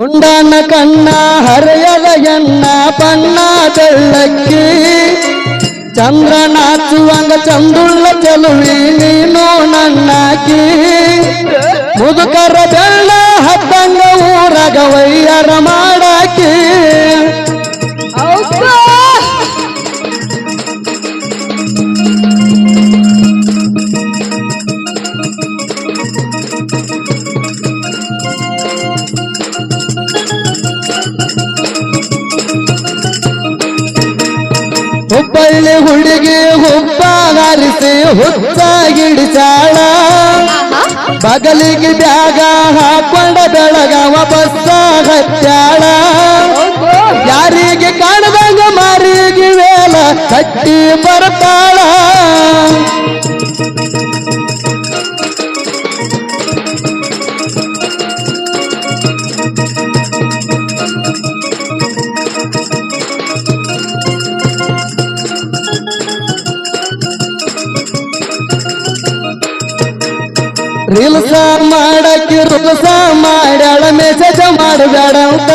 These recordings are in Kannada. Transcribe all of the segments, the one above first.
ಉಂಡನ ಕಣ್ಣ, ಹರೆಯದ ಎಣ್ಣ, ಬಣ್ಣ ಬೆಳ್ಳಕ್ಕಿ. ಚಂದ್ರ ನಾಚುವಂಗ ಚಂದುಳ್ಳ ಚಲುವಿ, ನೀನು ನನ್ನಾಕಿ. ಮುದುಕರ ಬೆಳ್ಳ ಹತ್ತಂಗ ಊರಗ ವೈಯರ ಹುಬ್ಬಳ್ಳಿ ಹುಡುಗಿ ಹುಬ್ಬಾಗರಿಸಿ ಹುಚ್ಚಾಗಿಡಿಸಾಳ. ಬಗಲಿಗೆ ಬ್ಯಾಗ ಹಾಕೊಂಡ ಬೆಳಗವ ಬಸ್ಸ ಹಚ್ಚಾಳ ಯಾರಿಗೆ ಕಾಣದಂಗ ಮಾರಿಗೆ ವೇಲ ಕಟ್ಟಿ ಬರ್ತಾಳ. ರೀಲ್ಸ ಮಾಡಕ್ಕೆ ರೂಲ್ಸ ಮಾಡ್ಯಾಳ ಮೆಸೇಜ್ ಮಾಡಬೇಡ ಅಂತ.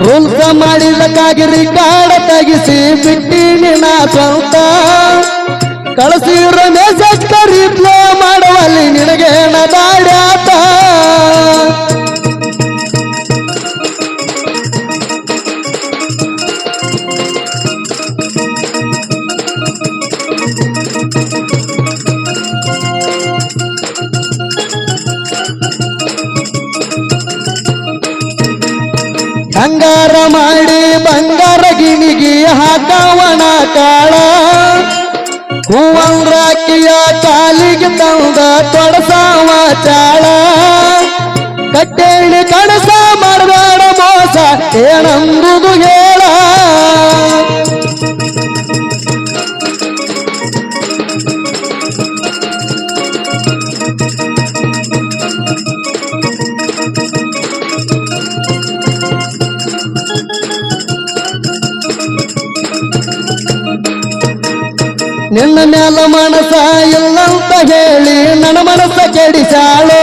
ರೂಲ್ಸ ಮಾಡಿದಕ್ಕಾಗಿ ರಿಕಾರ್ಡ್ ತೆಗಿಸಿ ಬಿಟ್ಟಿನಿ ನಾ ಸ್ವಂತ. ಕಳಿಸಿರೋ ಮೆಸೇಜ್ ರಿಪ್ಲೈ ಮಾಡುವಲ್ಲಿ ನಿನಗೆ ದಾಡ್ಯಾತ ಬಂಗಾರ ಮಾಡಿ ಬಂಗಾರ ಗಿಣಿಗಿ ಹಾಕವಣ ಕಾಳ. ಹೂವಂದ್ರಾಕಿಯ ಕಾಲಿಗೆ ತಂದ ತೊಡಸಾವ ಚಾಳ. ಕಟ್ಟೇಳಿ ಕಣಸ ಮಾಡಬೇಡ ಮೋಸ ಏನಂಬುದು ನಿನ್ನ ಮ್ಯಾಲ ಮನಸ ಇಲ್ಲಂತ ಹೇಳಿ ನನ್ನ ಮನಸ್ಸ ಕೆಡಿಸಾಳು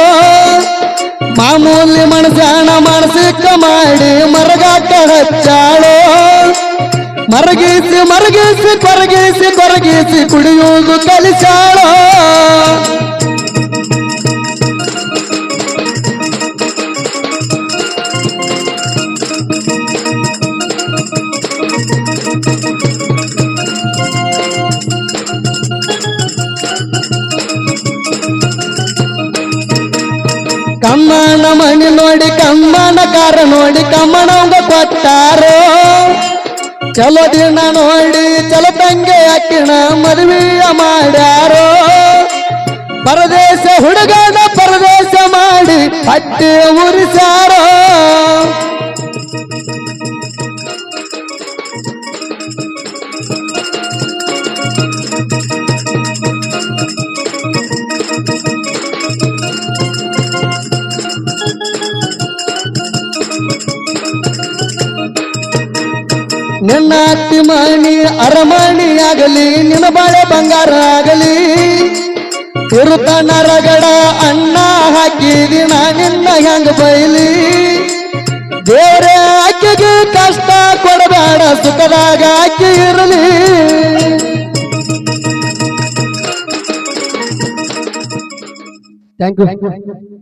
ಮಾಮೂಲಿ ಮನಸ್ಸಾಣ ಮಾನಸಿಕ ಮಾಡಿ ಮರಗಾಟ ಹಚ್ಚಾಳು? ಮರಗಿಸಿ ಮರಗಿಸಿ, ಕೊರಗಿಸಿ ಕೊರಗಿಸಿ ಕುಡಿಯುವುದು ಕಲಿಸಾಳು ಕಮ್ಮನ ಮಣಿ ನೋಡಿ, ಕಮ್ಮನ ಕಾರ ನೋಡಿ, ಕಮ್ಮನವಂಗ ಕೊಟ್ಟಾರೋ? ಚಲೋ ದಿನ ನೋಡಿ, ಚಲೋ ತಂಗೆ ಅಕ್ಕಿನ ಮದುವೆಯ ಮಾಡ್ಯಾರೋ? ಪರದೇಶ ಹುಡುಗನ ಪರದೇಶ ಮಾಡಿ ಹಟ್ಟಿ ಉರಿಸ್ಯಾರೋ? ನಿನ್ನ ಅತ್ತಿ ಮಣಿ ಆಗಲಿ ನಿನ್ನ ಬಾಳೆ ಬಂಗಾರ ಆಗಲಿ. ತಿರುತನ ನರಗಡ ಅಣ್ಣ ಹಾಕಿದಿ ನಾ ನಿನ್ನ ಹೆಂಗ ಬೈಲಿ. ಬೇರೆ ಆಕೆಗೆ ಕಷ್ಟ ಕೊಡಬೇಡ, ಸುಖದಾಗ ಆಕೆ ಇರಲಿ. Thank you